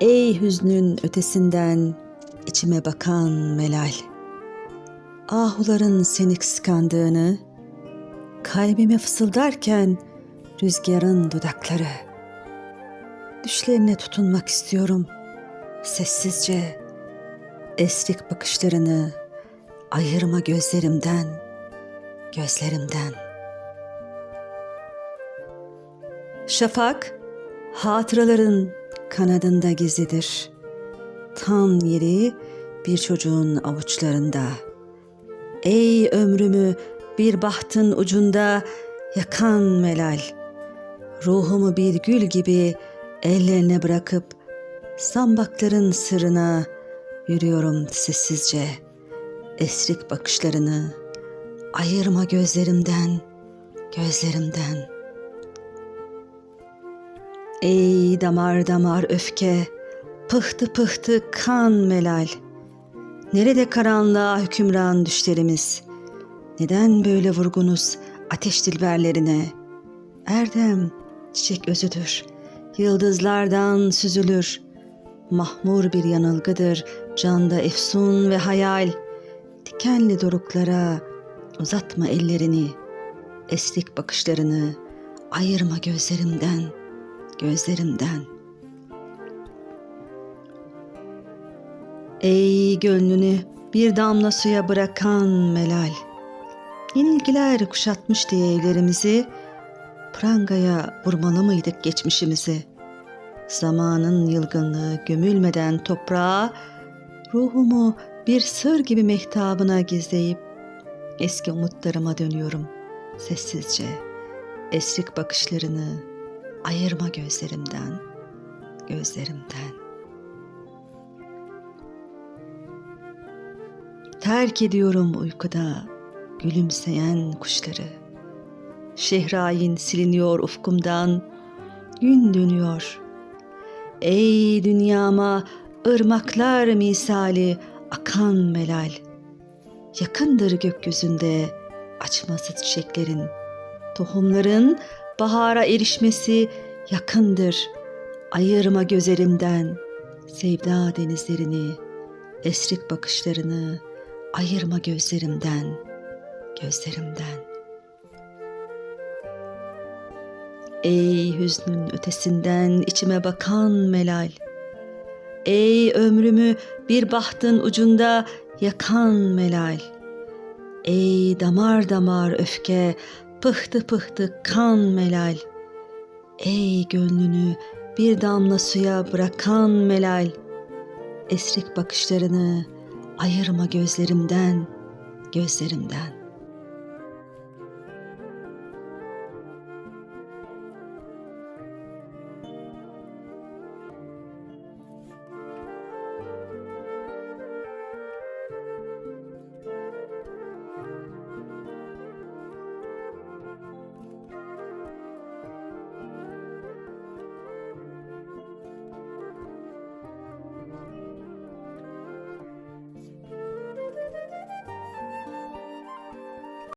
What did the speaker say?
Ey hüznün ötesinden içime bakan melal. Ahuların seni kıskandığını, kalbime fısıldarken rüzgarın dudakları. Düşlerine tutunmak istiyorum sessizce, esrik bakışlarını ayırma gözlerimden, gözlerimden. Şafak, hatıraların kanadında gizlidir. Tam yeri bir çocuğun avuçlarında. Ey ömrümü bir bahtın ucunda yakan melal. Ruhumu bir gül gibi ellerine bırakıp zambakların sırrına yürüyorum sessizce. Esrik bakışlarını ayırma gözlerimden, gözlerimden.'' Ey damar damar öfke, pıhtı pıhtı kan melal. Nerede karanlığa hükümran düşlerimiz? Neden böyle vurgunuz ateş dilberlerine? Erdem çiçek özüdür, yıldızlardan süzülür. Mahmur bir yanılgıdır, canda efsun ve hayal. Dikenli doruklara uzatma ellerini, esrik bakışlarını, ayırma gözlerimden.'' Gözlerimden. Ey gönlünü bir damla suya bırakan melal. Yenilgiler kuşatmış diye evlerimizi, prangaya vurmalı mıydık geçmişimizi? Zamanın yılgınlığı gömülmeden toprağa, ruhumu bir sır gibi mehtabına gizleyip eski umutlarıma dönüyorum sessizce. Esrik bakışlarını, ayırma gözlerimden, gözlerimden. Terk ediyorum uykuda gülümseyen kuşları. Şehrayin siliniyor ufkumdan, gün dönüyor. Ey dünyama ırmaklar misali akan melal. Yakındır gökyüzünde açması çiçeklerin, tohumların bahara erişmesi yakındır. Ayırma gözlerimden sevda denizlerini, esrik bakışlarını ayırma gözlerimden, gözlerimden. Ey hüznün ötesinden içime bakan melal. Ey ömrümü bir bahtın ucunda yakan melal. Ey damar damar öfke pıhtı pıhtı kan melal. Ey gönlünü bir damla suya bırakan melal. Esrik bakışlarını ayırma gözlerimden, gözlerimden.